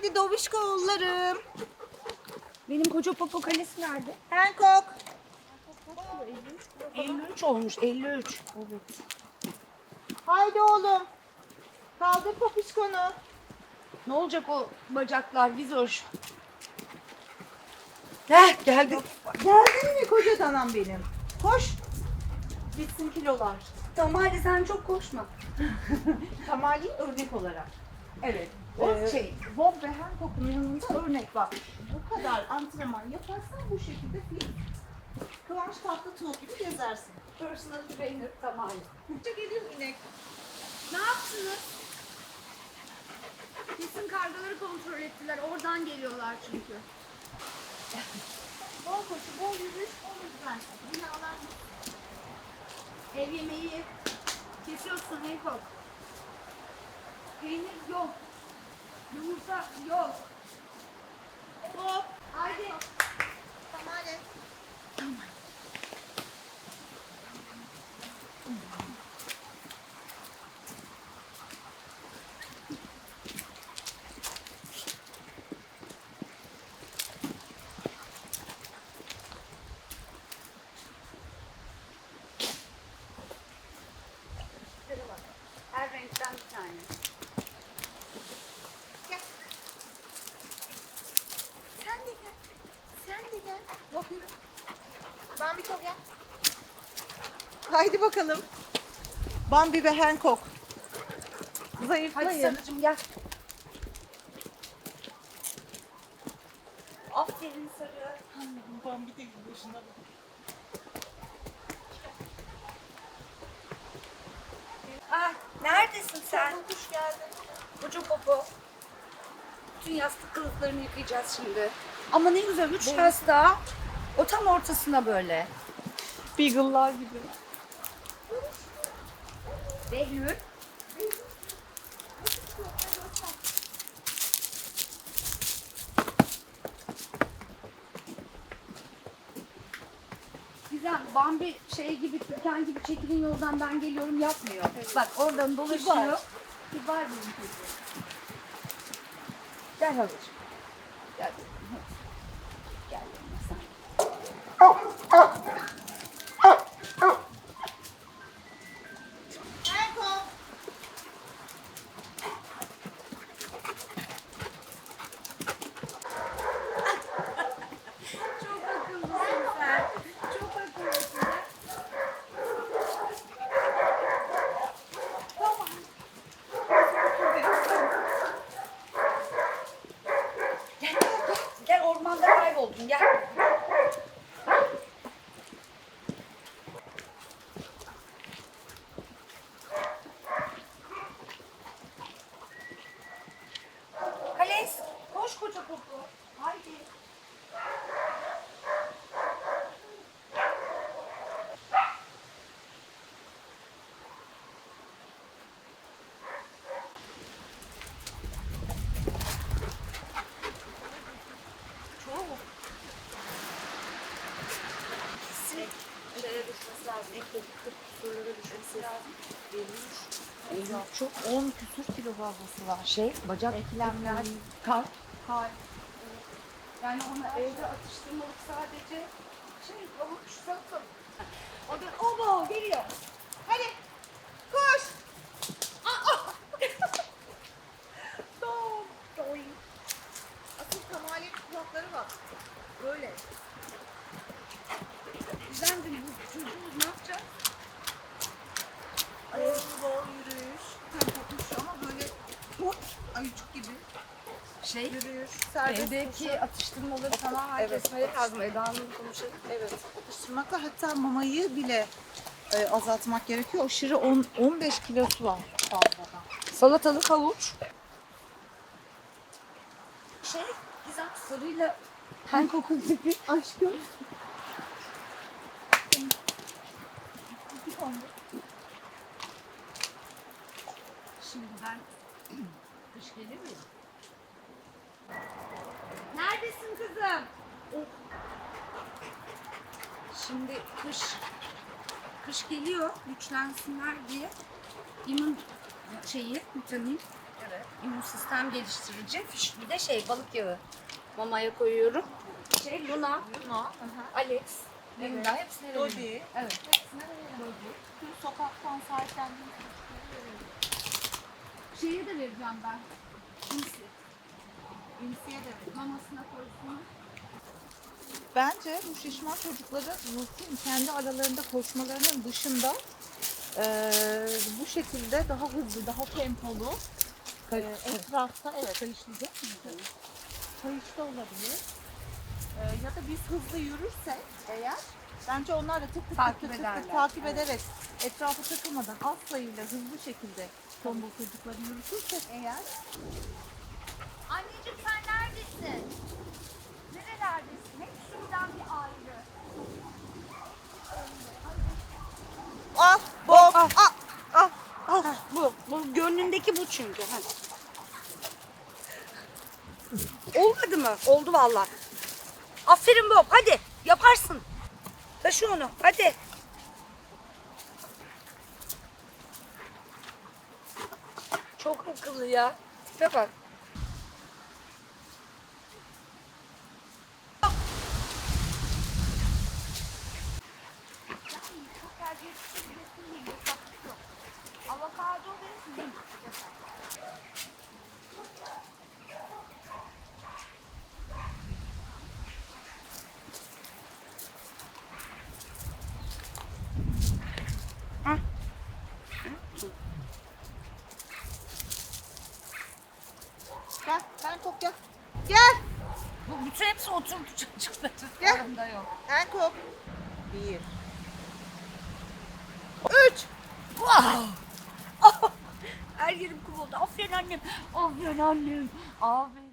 Haydi Dovişko oğullarım. Benim koca popo kalesi nerede? Hancock. 53 olmuş 53. Evet. Haydi oğlum. Kaldır popişkonu. Ne olacak o bacaklar vizoş? Heh geldi. Geldin mi koca danam benim? Koş. Bitsin kilolar. Tamam hadi sen çok koşma. Tamali örnek olarak. Evet. O Ee, şey, Bob ve Hancock'un yanında örnek bak. Bu kadar antrenman yaparsan bu şekilde fit. Kıvanç Tatlıtuğ gibi gezersin. Personal trainer tamam. Çık geliyor inek. Ne yaptınız? Kesin kargaları kontrol ettiler. Oradan geliyorlar çünkü. Bol koşu, bol yürüyüş, bol egzersiz. Binalar Ev yemeği kesiyorsun Hancock. Peynir yok. Yumurta yok. Bob. Haydi. Tamale. Her renkten bir tane. Gel. Sen de gel. Sen de gel. Bak yürü. Bambi kol gel. Haydi bakalım. Bambi ve Hancock. Hadi Zayıflayın. sarıcım gel. Aferin sarı. Bambi de başına bak. Ah, neredesin sen? Hoş geldin. Koca popo. Bütün yastık kılıflarını yıkayacağız şimdi. Ama ne güzel üç yastığa. O tam ortasına böyle. Beagle'lar gibi. Behlül. Güzel. Bambi şey gibi, Türkan gibi çekilin yoldan ben geliyorum yapmıyor. Bak oradan dolaşıyor. Kibar. Kibar çocuğum. Gel Halıcığım. Gel. Gel yanıma sen. Hancock. Çok akıllısın sen. Çok akıllısın. Gel, gel, gel ormanda kayboldun gel. Kales, koş koca koku. Haydi. Çok. Kesin şeye düşmesi lazım. Ekledik 40 Veriyor. Çok 10 küsür kilo fazlası var. Şey, bacak Eklemler. kalp. Kalp. Yani ona evde atıştırmalık sadece şey, havuç, salatalık. O da, obo geliyor. Hadi. Koş. Aa! Tom. Toy. Asıl Kemal'in kulakları var. Böyle. Bizden de bu çocuğumuz ne yapacak? Ayaklı bol yürüyüş. Tempokuş ama böyle hop, ayıcık gibi Şey, yürüyüş. Serbest evdeki koşu. atıştırmaları herkes Evet. evet. lazım. Eda'nın konuşalım. Evet. Atıştırmakla hatta mamayı bile e, azaltmak gerekiyor. Aşırı 10 15 kilosu var fazladan. Salatalık, havuç. Şey, Gizem sarıyla Hancock'un tipi. Aşkım. Şimdi ben kış gelir mi? Neredesin kızım? Oh. Şimdi kış kış geliyor güçlensinler diye immün şeyi vitamin immün sistem geliştirici. Bir de şey balık yağı. Mamaya koyuyorum. Şey Luna, Luna. Alex, Linda hepsine veriyorum. Dodi. Evet, hepsine sokaktan sahiplendiğim. Şeye de vereceğim ben. İnsi. De. Mamasına. Bence bu şişman çocukların rutin kendi aralarında koşmalarının dışında eee, bu şekilde daha hızlı, daha tempolu eee, etrafta evet Karıştıracak mıyız? kayışta olabilir. Eee, ya da biz hızlı yürürsek eğer bence onlar da tık tık tık Takip tık tık ederler, tık takip evet. ederek etrafa takılmadan az sayıyla hızlı şekilde tombul çocukları yürütürsek eğer neredesin? Nerelerdesin? Hep şuradan bir ayrı. ah bom ah ah ah Bu, bu gönlündeki bu çünkü. Hadi. Olmadı mı? Oldu vallahi. Aferin Bob hadi yaparsın. Taşı onu hadi. Çok akıllı ya. Tipe bak. Avokado ve zeytin. gel ben top gel gel Bu bütün hepsi. Gel. Yanında yok. Hancock. Bir. Üç. Wow! Oh, her yerim kum oldu. Aferin annem. Aferin annem. Aferin.